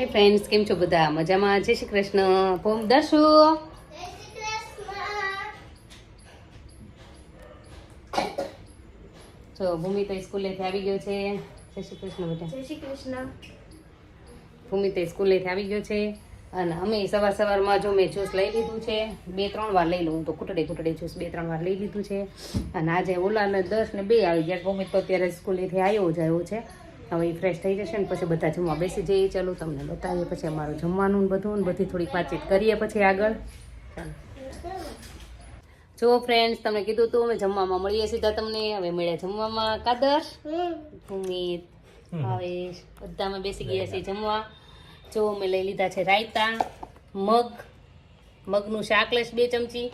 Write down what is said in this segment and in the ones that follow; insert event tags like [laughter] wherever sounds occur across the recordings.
Hi friends કેમ છો બધા? મજામાં? જય શ્રી કૃષ્ણ. ભૂમ દર્શુ? જો ભૂમિ તો સ્કૂલેથી આવી ગયો છે. જય શ્રી કૃષ્ણ બધા જય શ્રી કૃષ્ણ. ભૂમિ તો સ્કૂલેથી આવી ગયો છે. અને અમે સવાર સવારમાં જો મેં જ્યુસ લઈ લીધું છે બે ત્રણ વાર લઈ લઉં. તો કુટડે કુટડે જ્યુસ બે ત્રણ વાર લઈ લીધું છે. અને આજે ઓલા ને દસ ને બે આવી ગયા ભૂમિ તો અત્યારે સ્કૂલેથી આવ્યો જ આવ્યો છે. હવે એ ફ્રેશ થઈ જશે ને પછી બધા જમવા બેસી જઈએ. ચાલો તમને બતાવીએ. પછી અમારું જમવાનું બધું ને બધી થોડીક વાતચીત કરીએ પછી આગળ. જો ફ્રેન્ડ્સ તમને કીધું હતું અમે જમવામાં મળીએ સીધા તમને. હવે મળ્યા જમવામાં કાદર ભૂમિત હવે બધા અમે બેસી ગયા છીએ જમવા. જો અમે લઈ લીધા છે રાયતા મગ મગનું શાક લઈશ બે ચમચી.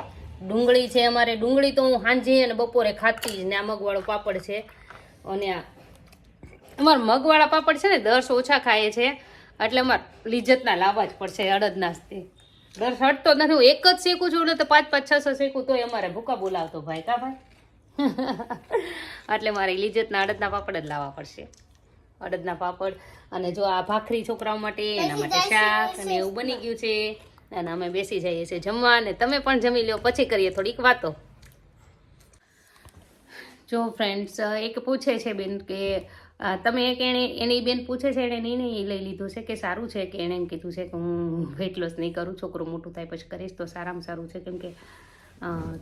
ડુંગળી છે અમારે. ડુંગળી તો હું સાંજે અને બપોરે ખાતી જ ને આ મગવાળો પાપડ છે. અને આ અમારે મગવાળા પાપડ છે ને દસ ઓછા ખાય છે. એટલે અમારે લિજ્જતના લાવવા જ પડશે અડદના જ દર હટતો જ નથી. હું એક જ શેકું છું ને તો પાંચ પાંચ છ છ શેકું તોય અમારે ભૂકા બોલાવતો ભાઈ કા ભાઈ? [laughs] એટલે મારે લિજ્જતના અડદના પાપડ જ લાવવા પડશે. અડદના પાપડ અને જો આ ભાખરી છોકરાઓ માટે એના માટે શાક અને એવું બની ગયું છે. અને અમે બેસી જઈએ છીએ જમવા અને તમે પણ જમી લો પછી કરીએ થોડીક વાતો. જો ફ્રેન્ડ્સ એક પૂછે છે બેન કે તમે એક એણે એની બેન પૂછે છે એણે નિર્ણય નહીં લઈ લીધો છે કે સારું છે કે એણે એમ કીધું છે કે હું વેટ લોસ નહીં કરું, છોકરો મોટું થાય પછી કરીશ તો સારામાં સારું છે કેમ કે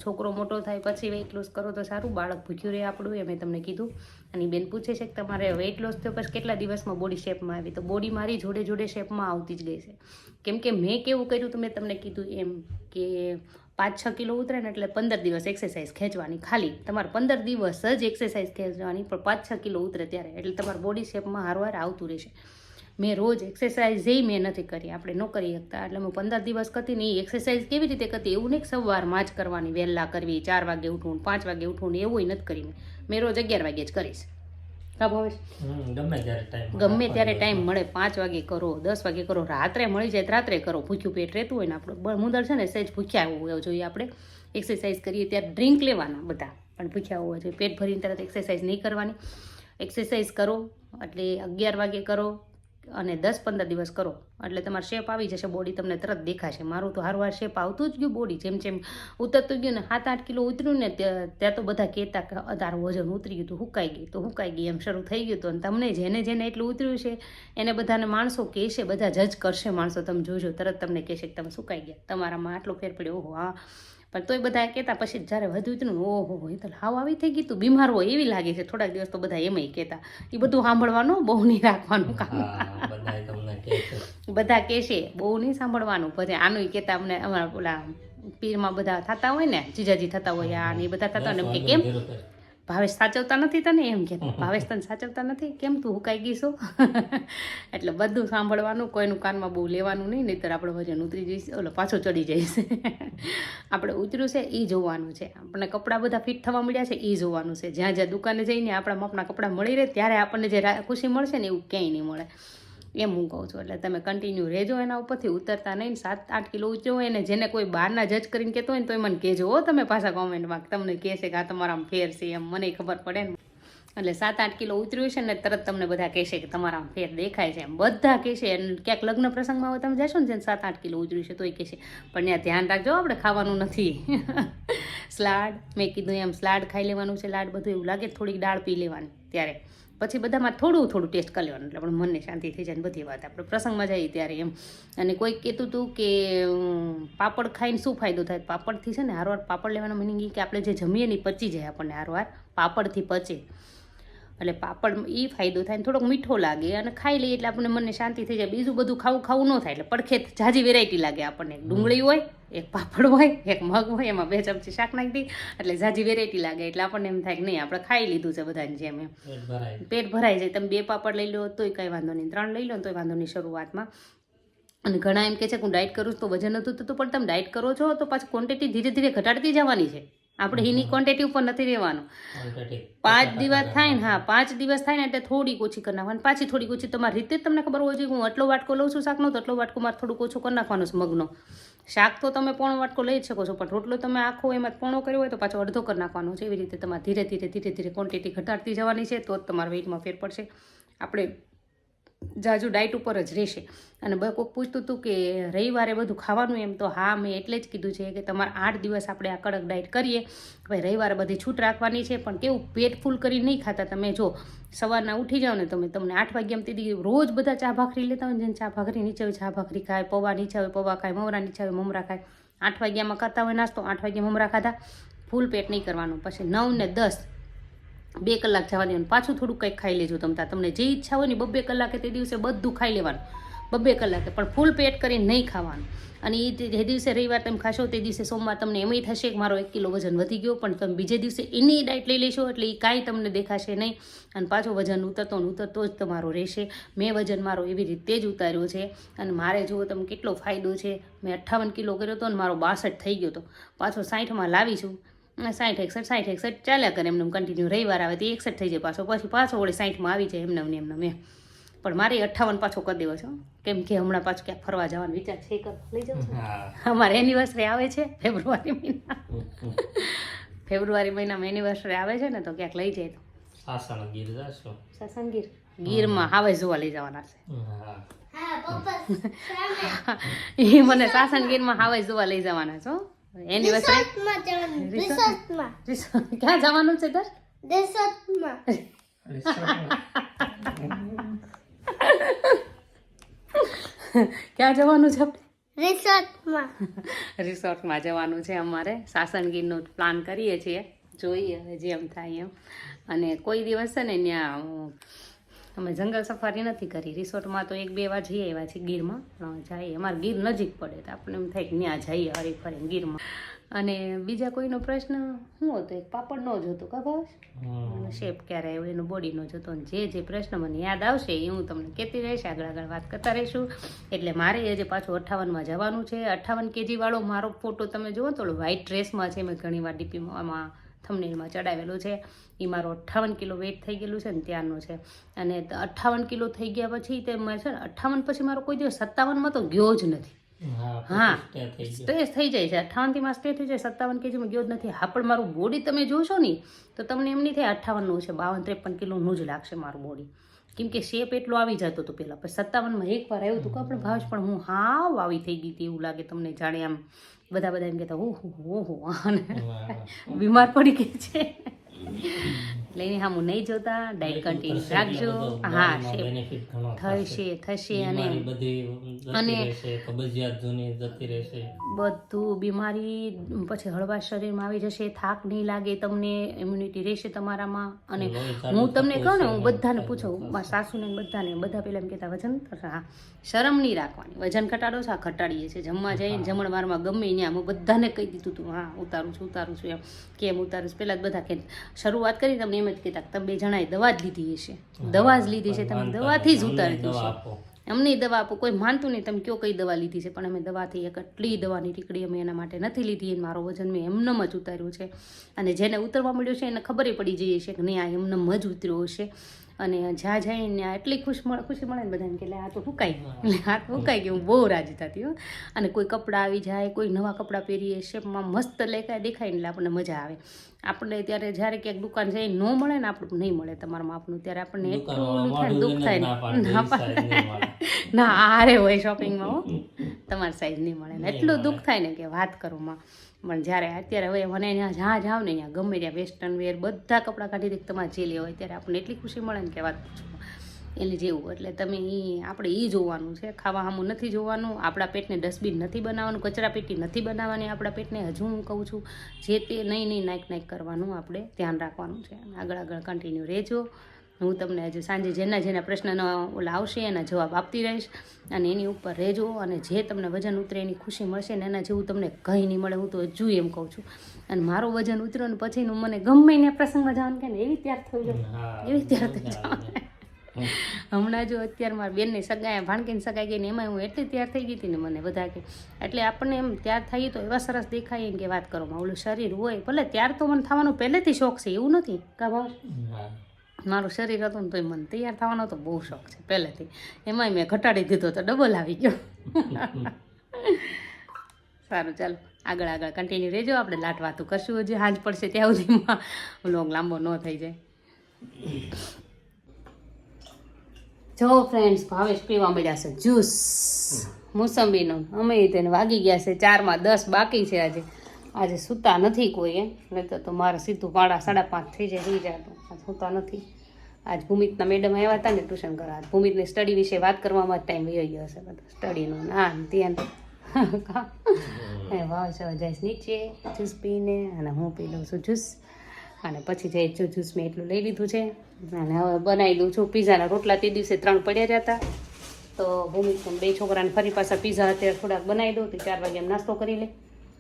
છોકરો મોટો થાય પછી વેઇટ લોસ કરો તો સારું, બાળક ભૂખ્યું રહે આપણું, એ મેં તમને કીધું. અને બેન પૂછે છે કે તમારે વેઇટ લોસ થયો પછી કેટલા દિવસમાં બોડી શેપમાં આવી? તો બોડી મારી જોડે જોડે શેપમાં આવતી જ ગઈ છે. કેમ કે મેં કેવું કર્યું તો મેં તમને કીધું એમ કે પાંચ, છ કિલો ઉતરે ને એટલે પંદર દિવસ એક્સરસાઇઝ ખેંચવાની. ખાલી તમારે પંદર દિવસ જ એક્સરસાઇઝ ખેંચવાની, પણ પાંચ, છ કિલો ઉતરે ત્યારે. એટલે તમારા બોડી શેપમાં હારવાર આવતું રહેશે. મેં રોજ એક્સરસાઇઝ એ મેં નથી કરી. આપણે ન કરી શકતા. એટલે હું પંદર દિવસ કરતી ને એ એક્સરસાઇઝ કેવી રીતે કરતી એવું નહીં સવારમાં જ કરવાની, વહેલા કરવી, ચાર વાગે ઉઠવું પાંચ વાગે ઉઠવું એવું નથી કરી મેં રોજ અગિયાર વાગે જ કરીશ. કા ભાવેશ? ગમે ત્યારે ટાઈમ ગમે ત્યારે ટાઈમ મળે પાંચ વાગે કરો દસ વાગે કરો રાત્રે મળી જાય રાત્રે કરો. ભૂખ્યું પેટ રહેતું હોય ને આપણું. મુંદર છે ને સહેજ ભૂખ્યા હોવું જોઈએ આપણે. એક્સરસાઇઝ કરીએ ત્યારે ડ્રિંક લેવાના બધા. પણ ભૂખ્યા હોવા જોઈએ. પેટ ભરીને તરત એક્સરસાઇઝ નહીં કરવાની. એક્સરસાઇઝ કરો એટલે અગિયાર વાગે કરો અને દસ પંદર દિવસ કરો. એટલે તમારે શેપ આવી જશે બોડી તમને તરત દેખાશે. મારું તો હારવાર શેપ આવતું જ ગયું બોડી જેમ જેમ ઉતરતું ગયું ને સાત આઠ કિલો ઉતર્યું ને ત્યાં તો બધા કહેતા કે અધારું વજન ઉતરી ગયું તો, હુકાઈ ગયું તો, હુકાઈ ગઈ, એમ શરૂ થઈ ગયું હતું અને તમને જેને જેને એટલું ઉતર્યું છે, એને બધાને માણસો કહેશે, બધા જજ કરશે માણસો. તમે જોજો, તરત તમને કહેશે કે તમે સુકાઈ ગયા. તમારામાં આટલો ફેર પડ્યો ઓહો હા પણ તોય બધા કહેતા પછી જ્યારે વધુ હતું ને ઓહો એ તો હાવ આવી થઈ ગયું તું બીમાર હોય એવી લાગે છે. થોડાક દિવસ તો બધા એમાંય કહેતા. એ બધું સાંભળવાનું બહુ નહીં રાખવાનું કામ. બધા કહે છે કહેશે બહુ નહીં સાંભળવાનું. પછી આનું કહેતા અમને અમારા પેલા પીરમાં બધા થતા હોય ને જીજાજી થતા હોય આ ને એ બધા થતા હોય ને કે કેમ. ભાવેશ સાચવતા નથી તને? એમ કે ભાવેશ તને સાચવતા નથી? કેમ તું હુકાઈ ગઈ છો? [laughs] એટલે બધું સાંભળવાનું કોઈનું કાનમાં બહુ લેવાનું નહીં નહીંતર આપણે વજન ઉતરી જઈશ ઓલો પાછો ચડી જઈશ. [laughs] આપણે ઉતર્યું છે એ જોવાનું છે. આપણને કપડાં બધા ફિટ થવા મળ્યા છે એ જોવાનું છે. જ્યાં જ્યાં દુકાને જઈને આપણા માપના કપડાં મળી રહે ત્યારે આપણને જે ખુશી મળશે ને એવું ક્યાંય નહીં મળે. એમ હું કહું છું. એટલે તમે કન્ટિન્યુ રહેજો એના ઉપરથી, ઉતરતા નહીં સાત આઠ કિલો ઊંચો હોય ને જેને કોઈ બહારના જજ કરીને કહેતો હોય ને તો મને કહેજો હો તમે પાછા કોમેન્ટમાં તમને કહેશે કે આ તમારામાં ફેર છે એમ, મને ખબર પડે ને. એટલે સાત આઠ કિલો ઉતર્યું છે ને તરત તમને બધા કહેશે કે તમારામાં ફેર દેખાય છે એમ. બધા કહેશે અને ક્યાંક લગ્ન પ્રસંગમાં તમે જશો ને જેને સાત આઠ કિલો ઉતર્યું છે તોય કહેશે પણ ત્યાં ધ્યાન રાખજો આપણે ખાવાનું નથી. [laughs] સ્લાડ મેં કીધું એમ સ્લાડ ખાઈ લેવાનું છે, લાડ બધું એવું લાગે થોડીક દાળ પી લેવાની ત્યારે. પછી બધામાં થોડું થોડું ટેસ્ટ કરી લેવાનું એટલે પણ મનને શાંતિ થઈ જાય ને બધી વાત. આપણે પ્રસંગમાં જઈએ ત્યારે એમ. અને કોઈ કહેતું હતું કે પાપડ ખાઈને શું ફાયદો થાય? પાપડથી છે ને, હારવાર પાપડ લેવાનો મિનિંગ કે આપણે જે જમીએ ને પચી જાય આપણને હારવાર. પાપડથી પચે. એટલે પાપડ એ ફાયદો થાય ને થોડોક મીઠો લાગે અને ખાઈ લઈએ એટલે આપણને મનને શાંતિ થઈ જાય. બીજું બધું ખાવું ખાવું ન થાય એટલે પડખે જાજી વેરાયટી લાગે આપણને. એક ડુંગળી હોય એક પાપડ હોય એક મગ હોય એમાં બે ચમચી શાક નાખી દઈએ એટલે જાજી વેરાયટી લાગે એટલે આપણને એમ થાય કે નહીં આપણે ખાઈ લીધું છે બધાની જેમ એમ. પેટ ભરાઈ જાય. તમે બે પાપડ લઈ લો તોય કંઈ વાંધો નહીં. ત્રણ લઈ લો તોય વાંધો નહીં શરૂઆતમાં. અને ઘણા એમ કહે છે કે હું ડાયટ કરું છું તો વજન નથી થતું પણ તમે ડાયટ કરો છો તો પાછી ક્વોન્ટિટી ધીરે ધીરે ઘટાડતી જવાની છે. આપણે એની ક્વોન્ટિટી ઉપર નથી રહેવાનું. પાંચ દિવસ થાય ને હા. પાંચ દિવસ થાય ને એટલે થોડીક ઓછી કરી નાખવાની. પાછી થોડીક ઓછી તમારી રીતે જ તમને ખબર હોય છે હું આટલો વાટકો લઉં છું શાકનો તો આટલો વાટકો મારે થોડુંક ઓછું કરી નાખવાનો છે મગનો. શાક તો તમે પોણો વાટકો લઈ જ શકો છો પણ રોટલો તમે આખો એમાં પોણો કર્યો હોય તો પાછો અડધો કરી નાખવાનો છે. એવી રીતે તમારે ધીરે ધીરે ધીરે ધીરે ક્વોન્ટિટી ઘટાડતી જવાની છે તો જ તમારા વેઇટમાં ફેર પડશે. આપણે જાજુ ડાયટ ઉપર જ રહેશે. અને કોઈક પૂછતું હતું કે રવિવારે બધું ખાવાનું એમ, તો હા, મેં એટલે જ કીધું છે કે તમારે આઠ દિવસ આપણે આ કડક ડાયટ કરીએ. ભાઈ રવિવારે બધી છૂટ રાખવાની છે, પણ કેવું પેટ ફૂલ કરી નહીં ખાતા તમે. જો, સવારના ઉઠી જાઓ ને તમે તમને આઠ વાગ્યામાં તેથી રોજ બધા ચા ભાખરી લેતા હોય જેને ચા ભાખરી નીચે ચા ભાખરી ખાય, પૌવા નીચે હોય, પૌવા ખાય, મમરા નીચે હોય, મમરા ખાય. આઠ વાગ્યામાં કરતા હોય નાસ્તો, આઠ વાગ્યા મમરા ખાધા. ફૂલ પેટ નહીં કરવાનું. પછી નવ ને દસ બે કલાક જવા દેવાનું પાછું થોડું કંઈક ખાઈ લેજો તમતા તમને જે ઈચ્છા હોય ને બબ્બે કલાકે તે દિવસે બધું ખાઈ લેવાનું. બબ્બે કલાકે, પણ ફૂલ પેટ કરીને નહીં ખાવાનું. અને એ જે- દિવસે રવિવાર તમે ખાશો તે દિવસે સોમવાર તમને એમય થશે કે મારો એક કિલો વજન વધી ગયો, પણ તમે બીજે દિવસે એની ડાયટ લઈ લેશો એટલે એ કાંઈ તમને દેખાશે નહીં. અને પાછો વજન ઉતરતો ને ઉતરતો જ તમારો રહેશે. મેં વજન મારો એવી રીતે જ ઉતાર્યો છે. અને મારે જુઓ તમે કેટલો ફાયદો છે. મેં અઠ્ઠાવન કિલો કર્યો હતો અને મારો બાસઠ થઈ ગયો હતો પાછો સાઠમાં લાવીશું. સાઠ એકસઠ સાઠ એકસઠ ચાલ્યા કરે એમને કન્ટિન્યુ રવિવાર આવે તો એકસઠ થઈ જાય પાછો. પછી પાછો વળી સાઠમાં આવી જાય એમને એમને એમને મેં પણ મારે અઠ્ઠાવન પાછો કરી દેવો છો કેમ કે હમણાં પાછું ક્યાંક ફરવા જવાનો વિચાર છે લઈ જાઉં અમારે એનિવર્સરી આવે છે ફેબ્રુઆરી મહિના. ફેબ્રુઆરી મહિનામાં એનિવર્સરી આવે છે ને તો ક્યાંક લઈ જાય. તો સાસણ ગીર જશો? સાસણ ગીર. ગીરમાં હાવે જોવા લઈ જવાના છે. [laughs] એ મને સાસણ ગીરમાં હાવે જોવા લઈ જવાના છો એનિવર્સરી ક્યાં જવાનું છે ક્યાં જવાનું છે આપણે રિસોર્ટમાં જવાનું છે અમારે સાસણગીરનો પ્લાન કરીએ છીએ. જોઈએ હવે જેમ થાય એમ. અને કોઈ દિવસ છે ને ત્યાં અમે જંગલ સફારી નથી કરી. રિસોર્ટમાં તો એક બે વાર જઈએ એવા છે ગીરમાં. પણ જઈએ. અમારે ગીર નજીક પડે તો આપણે એમ થાય કે ત્યાં જઈએ હરી ફરી ગીરમાં. અને બીજા કોઈનો પ્રશ્ન શું હતો? એક પાપડનો જ હતો ખબર. શેપ ક્યારે આવ્યો? એનો બોડીનો જ હતો અને જે જે પ્રશ્ન મને યાદ આવશે એ હું તમને કહેતી રહીશ. આગળ આગળ વાત કરતા રહીશું. એટલે મારે આજે પાછું અઠાવનમાં જવાનું છે. અઠાવન કેજી વાળો મારો ફોટો તમે જુઓ તો વ્હાઇટ ડ્રેસમાં છે. મેં ઘણીવાર ડીપીમાં આમાં થમનેલમાં ચડાવેલો છે. એ મારો અઠ્ઠાવન કિલો વેટ થઈ ગયેલું છે ને ત્યારનું છે. અને અઠ્ઠાવન કિલો થઈ ગયા પછી તે છે ને અઠ્ઠાવન પછી મારો કોઈ દિવસ સત્તાવનમાં તો ગયો જ નથી. હા સ્ટ્રેસ થઈ જાય છે. અઠ્ઠાવનથી માં સ્ટ્રેસ થઈ જાય સત્તાવન કેજીમાં ગયો જ નથી. હા પણ મારું બોડી તમે જોશો ને તો તમને એમ નહીં થાય અઠ્ઠાવનનું છે બાવન ત્રેપન કિલોનું જ લાગશે મારું બોડી કેમ કે શેપ એટલો આવી જતો હતો પહેલાં. પછી સત્તાવનમાં એકવાર આવ્યું હતું કે આપણે ભાવેશ પણ હું હાવ આવી થઈ ગઈ હતી એવું લાગે તમને જાણે આમ બધા બધા એમ કહેતા ઓહો ઓહો. બીમાર પડી ગઈ છે. એટલે એની સામું નહીં જોતા ડાયટ કન્ટિન્યુ રાખજો. હા થશે. થશે અને અને- કબજિયાત જૂની જતી રહેશે. બધું બીમારી પછી હળવા શરીરમાં આવી જશે થાક નહીં લાગે તમને ઇમ્યુનિટી રહેશે તમારામાં. અને હું તમને કહું ને હું બધાને પૂછું મારા સાસુને બધાને બધા પેલા એમ કહેતા વજન હા શરમ નહીં રાખવાની. વજન ઘટાડો છે ઘટાડીએ છીએ. જમવા જઈને જમણવારમાં ગમે ત્યાં હું બધાને કહી દીધું હતું હા ઉતારું છું ઉતારું છું. એમ કેમ ઉતારું છું? પહેલાં જ બધા કે શરૂઆત કરી તમને એમ જ કહેતા તમે બે જણાએ દવા જ લીધી હશે. દવા જ લીધી છે તમે દવાથી જ નથી. ઉતારી અમને દવા આપો. કોઈ માનતું નહીં તમે કયો કઈ દવા લીધી છે પણ અમે દવાથી એક આટલી દવાની ટીકડી અમે એના માટે નથી લીધી. મારો વજન મેં એમનેમ જ ઉતાર્યું છે. અને જેને ઉતરવા મળ્યું છે એને ખબર પડી જઈએ છે કે નહીં આ એમનેમ જ ઉતર્યો હશે. અને જ્યાં જઈને એટલી ખુશ મળે ખુશી મળે ને બધાને કે હાથ આ તો ફૂંકાઈ ગયું. તો ફૂંકાઈ ગયું. હું બહુ રાજી થતી હો. અને કોઈ કપડાં આવી જાય કોઈ નવા કપડાં પહેરીએ શેપમાં મસ્ત લેખાય દેખાય ને એટલે આપણને મજા આવે. આપણે ત્યારે જ્યારે ક્યાંક દુકાન જઈ ન મળે ને આપણું નહીં મળે તમારા માપનું ત્યારે આપણને એટલું દુઃખ થાય ને. ના પાડે. ના આરે હોય શોપિંગમાં હો. તમારી સાઈઝ નહીં મળે. ને એટલું દુઃખ થાય ને કે વાત કરું માં. પણ જ્યારે અત્યારે હવે મને ત્યાં જ્યાં જાવ ને ત્યાં ગમે ત્યાં વેસ્ટર્ન વેર બધા કપડાં કાઢી દે તમારે જે લેવા હોય ત્યારે આપણને એટલી ખુશી મળે ને કે વાત પૂછું એને જેવું. એટલે તમે એ આપણે એ જોવાનું છે. ખાવા સામું નથી જોવાનું. આપણા પેટને ડસ્ટબિન નથી બનાવવાનું. કચરા પેટી નથી બનાવવાની આપણા પેટને. હજુ હું કહું છું જે તે નહીં નહીં નાઈક નાઈક કરવાનું આપણે ધ્યાન રાખવાનું છે. આગળ આગળ કન્ટિન્યુ રહેજો. હું તમને હજુ સાંજે જેના જેના પ્રશ્નનો ઓલા આવશે એના જવાબ આપતી રહીશ. અને એની ઉપર રહેજો અને જે તમને વજન ઉતરે એની ખુશી મળશે ને એના જેવું તમને કંઈ નહીં મળે. હું તો હજુ એમ કહું છું. અને મારું વજન ઉતર્યો ને પછીનું મને ગમે ને પ્રસંગમાં જવાનું કે ને એવી ત્યાર થઈ જાય એવી ત્યાર થઈ જાઉં. હમણાં જો અત્યારે મારા બેનની સગાઈ ભાણકીની સગાઈ ગઈ ને એમાં હું એટલી તૈયાર થઈ ગઈ હતી ને મને બધા કે એટલે આપણને એમ તૈયાર થઈએ તો એવા સરસ દેખાય એમ કે વાત કરો. ઓલું શરીર હોય ભલે ત્યાર તો મને થવાનો પહેલેથી શોખ છે એવું નથી. કા ભાવ મારું શરીર હતું ને તોય મને તૈયાર થવાનો તો બહુ શોખ છે પહેલેથી. એમાંય મેં ઘટાડી દીધો તો ડબલ આવી ગયો. [laughs] સારું ચાલો. આગળ આગળ કન્ટિન્યુ રહેજો. આપણે લાટ વાતું કરશું હજી. હાજ પડશે ત્યાં સુધીમાં. વ્લોગ લાંબો ન થઈ જાય. જો ફ્રેન્ડ્સ ભાવેશ પીવા મળ્યા છે. જ્યુસ મોસંબીનો. અમે તેને વાગી ગયા છે. ચારમાં દસ બાકી છે આજે. આજે સૂતા નથી કોઈ એ નહીં તો મારે સીધું પાડા સાડા પાંચ થઈ જાય, સુઈ જાય તો. સૂતા નથી. આજ ભૂમિતના મેડમ આવ્યા હતા ને ટ્યુશન કરવા. આજ ભૂમિતની સ્ટડી વિશે વાત કરવામાં જ ટાઈમ વયો ગયો હશે બધો. સ્ટડીનો ના ધ્યાન. એ વાવ છે જઈશ નીચે, જ્યુસ પીને અને હું પી લઉં છું જ્યુસ. અને પછી જે જો જ્યુસ મેં એટલું લઈ લીધું છે. અને હવે બનાવી દઉં છું પીઝાના રોટલા. તે દિવસે ત્રણ પડ્યા હતા. તો ભૂમિ બે છોકરાને ફરી પાછા પીઝા અત્યારે થોડાક બનાવી દઉં તો ચાર વાગે એમ નાસ્તો કરી લે.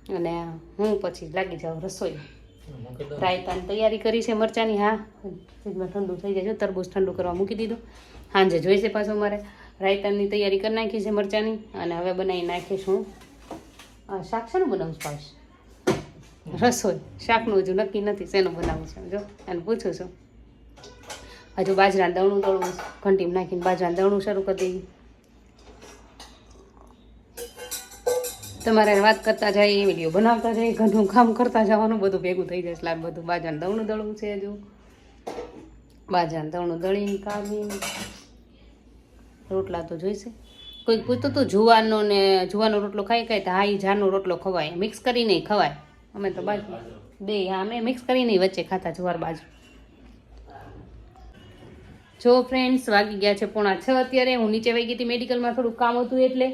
અને હું પછી લાગી જાઉં રસોઈ. રાયતાની તૈયારી કરી છે મરચાંની હા. ફ્રીજમાં ઠંડુ થઈ જાય છે તરબૂચ ઠંડુ કરવા મૂકી દીધું. સાંજે જોઈશે પાછું મારે. રાયતાની તૈયારી કરી નાખી છે મરચાંની અને હવે બનાવી નાખીશ. હું શાક શેનું બનાવું છું પાછું? રસોઈ. શાકનું હજુ નક્કી નથી શેનું બનાવું છે. જો એને પૂછું છું. હજુ બાજરા દવણું દળવું ઘંટીમાં નાખીને બાજરા દવણું શરૂ કરી દઈએ. તમારે વાત કરતા જાય વીડિયો બનાવતા જાય, ઘરનું કામ કરતા જવાનું, બધું ભેગું થઈ એટલે આ બધું બાજાને દવણું દળવું છે હજુ. બાજાને દવણું દળીને કાઢી રોટલા તો જોઈશે. કોઈક પૂછતું હતું જુવારનો ને, જુવાનો રોટલો ખાઈ ખાય તો હા એ જારનો રોટલો ખવાય. મિક્સ કરીને ખવાય. અમે તો બાજુ બે, હા, અમે મિક્સ કરીને વચ્ચે ખાતા જુવાર બાજુ. જો ફ્રેન્ડ્સ વાગી ગયા છે પોણા છ અત્યારે. હું નીચે વહી ગઈ હતી મેડિકલમાં થોડું કામ હતું એટલે.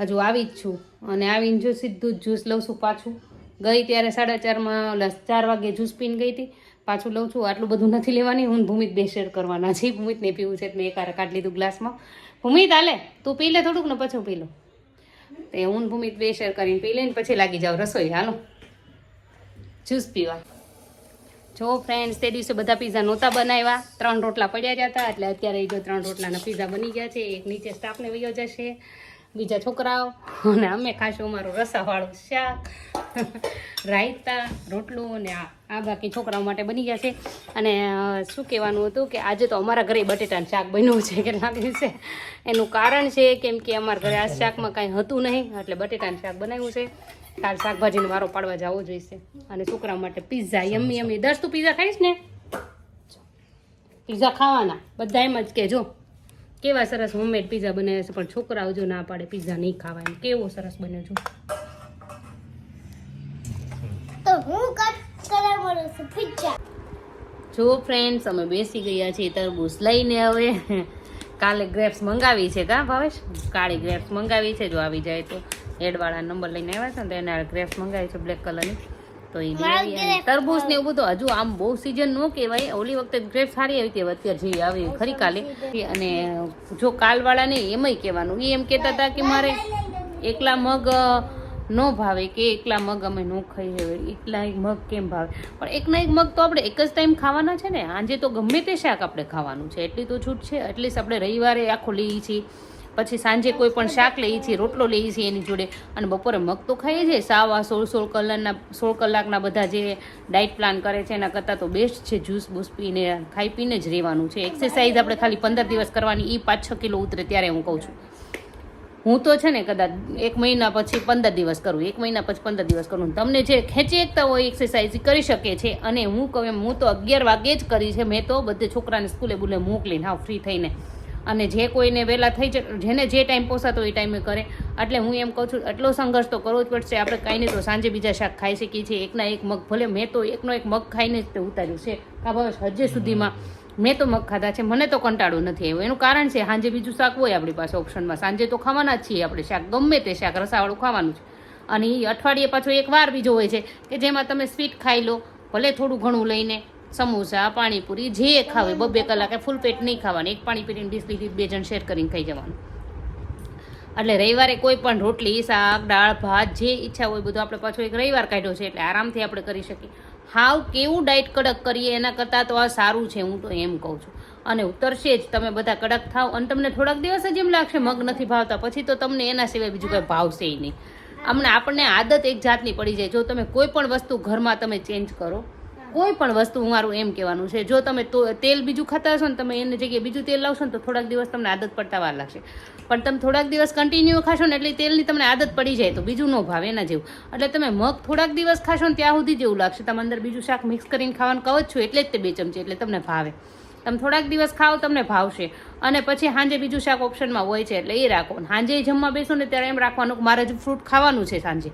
હજુ આવી જ છું. અને આવીને જો સીધું જ જ્યુસ લઉં છું પાછું. ગઈ ત્યારે સાડા ચારમાં ચાર વાગે જ્યુસ પીને ગઈ હતી. પાછું લઉં છું. આટલું બધું નથી લેવાની. હું ભૂમિત બે શેર કરવાના છે ભૂમિતને પીવું છે એટલે એક કાઢ લીધું ગ્લાસમાં. ભૂમિત, હાલે. તું પી લે થોડુંક ને પછી પી લો તે હું ભૂમિત બે શેર કરીને પી લઈને પછી લાગી જાવ રસોઈ. હાલો. જ્યુસ પીવા. જો ફ્રેન્ડ્સ તે દિવસે બધા પીઝા નહોતા બનાવ્યા. ત્રણ રોટલા પડ્યા જતા એટલે અત્યારે જો ત્રણ રોટલાના પીઝા બની ગયા છે. એક નીચે સ્ટાફને વયો જશે. બીજા છોકરાઓ. અને અમે ખાશું અમારું રસાવાળું શાક, રાયતા, રોટલું અને આ બાકી છોકરાઓ માટે બની ગયા છે. અને શું કહેવાનું હતું કે આજે તો અમારા ઘરે બટેટાનું શાક બન્યું છે કેટલા દિવસે? એનું કારણ છે કેમ કે અમારા ઘરે આ શાકમાં કાંઈ હતું નહીં, એટલે બટેટાનું શાક બનાવ્યું છે. કાલ શાકભાજીનો વારો પાડવા જવો જોઈશે. અને છોકરા માટે પીઝા, યમ્મી યમ્મી. દસ તું પીઝા ખાઈશ ને? પીઝા ખાવાના. બધા એમ જ કહેજો. કેવા સરસ હોમમેડ પીઝા બનાવ્યા છે પણ છોકરાઓ જો ના પાડે પીઝા નહીં ખાવા એમ કેવો સરસ બન્યો છું? તો હું કટ કરાવવાનો જો ફ્રેન્ડ્સ અમે બેસી ગયા છીએ તરબૂચ લઈને હવે. કાલે ગ્રેપ્સ મંગાવી છે કા ભાવેશ? કાળી ગ્રેપ્સ મંગાવી છે જો આવી જાય તો. એડવાળા નંબર લઈને આવ્યા છે ને તો એના ગ્રેપ્સ મંગાવી છે બ્લેક કલરની તો એ તરબૂચ ને એવું બધું હજુ આમ બહુ સિઝન ન કહેવાય. ઓલી વખતે ગ્રેપ સારી આવી હતી અત્યારે જે આવી ખરી કાલે. અને જો કાલવાળા ને એમાંય કહેવાનું. એ એમ કહેતા હતા કે મારે એકલા મગ ન ભાવે કે એકલા મગ અમે ન ખાઈ હવે. એકલા એક મગ કેમ ભાવે? પણ એકના એક મગ તો આપણે એક જ ટાઈમ ખાવાના છે ને. આજે તો ગમે તે શાક આપણે ખાવાનું છે. એટલી તો છૂટ છે. એટલીસ્ટ આપણે રવિવારે આખો લઈએ છીએ. પછી સાંજે કોઈ પણ શાક લઈએ છીએ રોટલો લઈએ છીએ એની જોડે. અને બપોરે મગ તો ખાઈએ છીએ. સાવા સોળ સોળ કલાકના સોળ કલાકના બધા જે ડાયટ પ્લાન કરે છે, એના કરતાં તો બેસ્ટ છે જ્યુસ, બૂસ પીને, ખાઈ પીને જ રહેવાનું છે. એક્સરસાઇઝ આપણે ખાલી પંદર દિવસ કરવાની એ પાંચ છ કિલો ઉતરે ત્યારે હું કહું છું. હું તો છે ને કદાચ એક મહિના પછી પંદર દિવસ કરું, એક મહિના પછી પંદર દિવસ કરું. તમને જે ખેંચી એકતા હોય એક્સરસાઇઝ કરી શકે છે. અને હું કહું એમ, હું તો અગિયાર વાગે જ કરી છે. મેં તો બધે છોકરાને સ્કૂલે બુલે મોકલીને હા ફ્રી થઈને અને જે કોઈને વહેલા થઈ જાય, જેને જે ટાઈમ પોસાતો એ ટાઈમે કરે. એટલે હું એમ કહું છું, એટલો સંઘર્ષ તો કરવો જ પડશે. આપણે કાંઈ નહીં તો સાંજે બીજા શાક ખાઈ શકીએ છીએ. એકના એક મગ, ભલે મેં તો એકનો એક મગ ખાઈને જ તે ઉતાર્યું છે. કા ભાવેશ હજે સુધીમાં મેં તો મગ ખાધા છે. મને તો કંટાળો નથી આવ્યો. એનું કારણ છે, સાંજે બીજું શાક હોય આપણી પાસે ઓપ્શનમાં સાંજે તો ખાવાના જ છીએ આપણે શાક. ગમે તે શાક, રસાવાળું ખાવાનું છે. અને એ અઠવાડિયે પાછો એક વાર બીજો હોય છે કે જેમાં તમે સ્વીટ ખાઈ લો, ભલે થોડું ઘણું લઈને સમોસા, પાણીપુરી, જે ખાવે બબે કલાકે ફૂલ પેટ નહીં ખાવાની. એક પાણીપુરીની ડીશ લીધી, બે જણ શેર કરીને ખાઈ જવાનું. એટલે રવિવારે કોઈ પણ રોટલી, શાક, દાળ, ભાત, જે ઈચ્છા હોય બધું આપણે પાછો એક રવિવાર કાઢ્યો છે એટલે આરામથી આપણે કરી શકીએ. હાવ કેવું ડાયટ કડક કરીએ, એના કરતાં તો આ સારું છે, હું તો એમ કહું છું. અને ઉતરશે જ, તમે બધા કડક થાવ, અને તમને થોડાક દિવસ જ એમ લાગશે, મગ નથી ભાવતા. પછી તો તમને એના સિવાય બીજું કંઈ ભાવશે નહીં. અમને આપણને આદત એક જાતની પડી જાય, જો તમે કોઈ પણ વસ્તુ ઘરમાં તમે ચેન્જ કરો કોઈ પણ વસ્તુ મારું એમ કહેવાનું છે. જો તમે તેલ બીજું ખાતા હશો ને તમે એની જગ્યાએ બીજું તેલ લાવશો ને તો થોડાક દિવસ તમને આદત પડતા વાર લાગશે. પણ તમે થોડાક દિવસ કન્ટિન્યુ ખાશો ને એટલે તેલની તમને આદત પડી જાય તો બીજું ન ભાવે એના જેવું. એટલે તમે મગ થોડાક દિવસ ખાશો ને ત્યાં સુધી જેવું લાગશે. તમે અંદર બીજું શાક મિક્સ કરીને ખાવાનું કહો જ છો એટલે જ તે બે ચમચી એટલે તમને ભાવે. તમે થોડાક દિવસ ખાઓ તમને ભાવશે. અને પછી સાંજે બીજું શાક ઓપ્શનમાં હોય છે એટલે એ રાખો. સાંજે જમવા બેસો ને ત્યારે એમ રાખવાનું કે મારે જ ફ્રૂટ ખાવાનું છે સાંજે.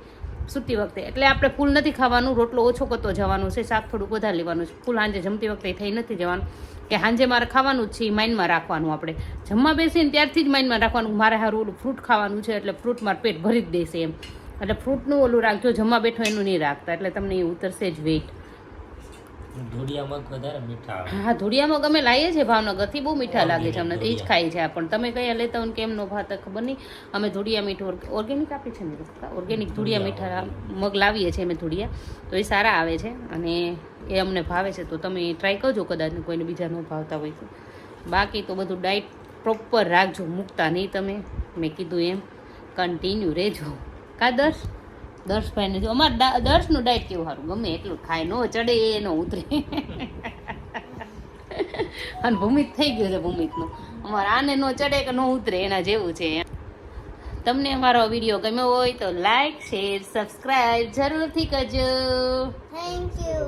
સૂતી વખતે. એટલે આપણે ફૂલ નથી ખાવાનું, રોટલો ઓછો કરતો જવાનું છે, શાક થોડુંક વધારે લેવાનું છે. ફૂલ સાંજે જમતી વખતે થઈ નથી જવાનું. કે સાંજે મારે ખાવાનું જ છે એ માઇન્ડમાં રાખવાનું આપણે. જમવા બેસીને ત્યારથી જ માઇન્ડમાં રાખવાનું, મારે હારું ઓલું ફ્રૂટ ખાવાનું છે, એટલે ફ્રૂટ મારું પેટ ભરી જ દેશે એમ. એટલે ફ્રૂટનું ઓલું રાખજો જમવા બેઠો એનું નહીં રાખતા, એટલે તમને એ ઉતરશે જ વેઇટ ધોડિયા મગ વધારે મીઠા હા ધોડિયામાં ગમે લાવીએ છીએ ભાવનગરથી બહુ મીઠા લાગે છે અમને તો એ જ ખાય છે પણ. તમે કયા લેતા હોય ને કેમ નો ભાત ખબર નહીં અમે ધોડિયા મીઠું ઓર્ગેનિક આપી છે ને ઓર્ગેનિક ધોડિયા મીઠા મગ લાવીએ છીએ અમે ધોડિયા. તો એ સારા આવે છે અને એ અમને ભાવે છે. તો તમે ટ્રાય કરજો કદાચ કોઈને બીજા ન ભાવતા હોય તો. બાકી તો બધું ડાયટ પ્રોપર રાખજો. મૂકતા નહીં તમે. મેં કીધું એમ. કન્ટિન્યુ રહેજો. કા દર્શ દર્શભાઈને જો અમારે દર્શનું ડાયટ કેવું સારું? ગમે એટલું ખાય, નો ચડે એ નો ઉતરે. અને ભૂમિત થઈ ગયું છે ભૂમિતનું. અમારે આને નો ચડે કે નો ઉતરે, એના જેવું છે તમને અમારો વીડિયો ગમ્યો હોય તો લાઈક, શેર, સબસ્ક્રાઈબ જરૂરથી કરજો. Thank you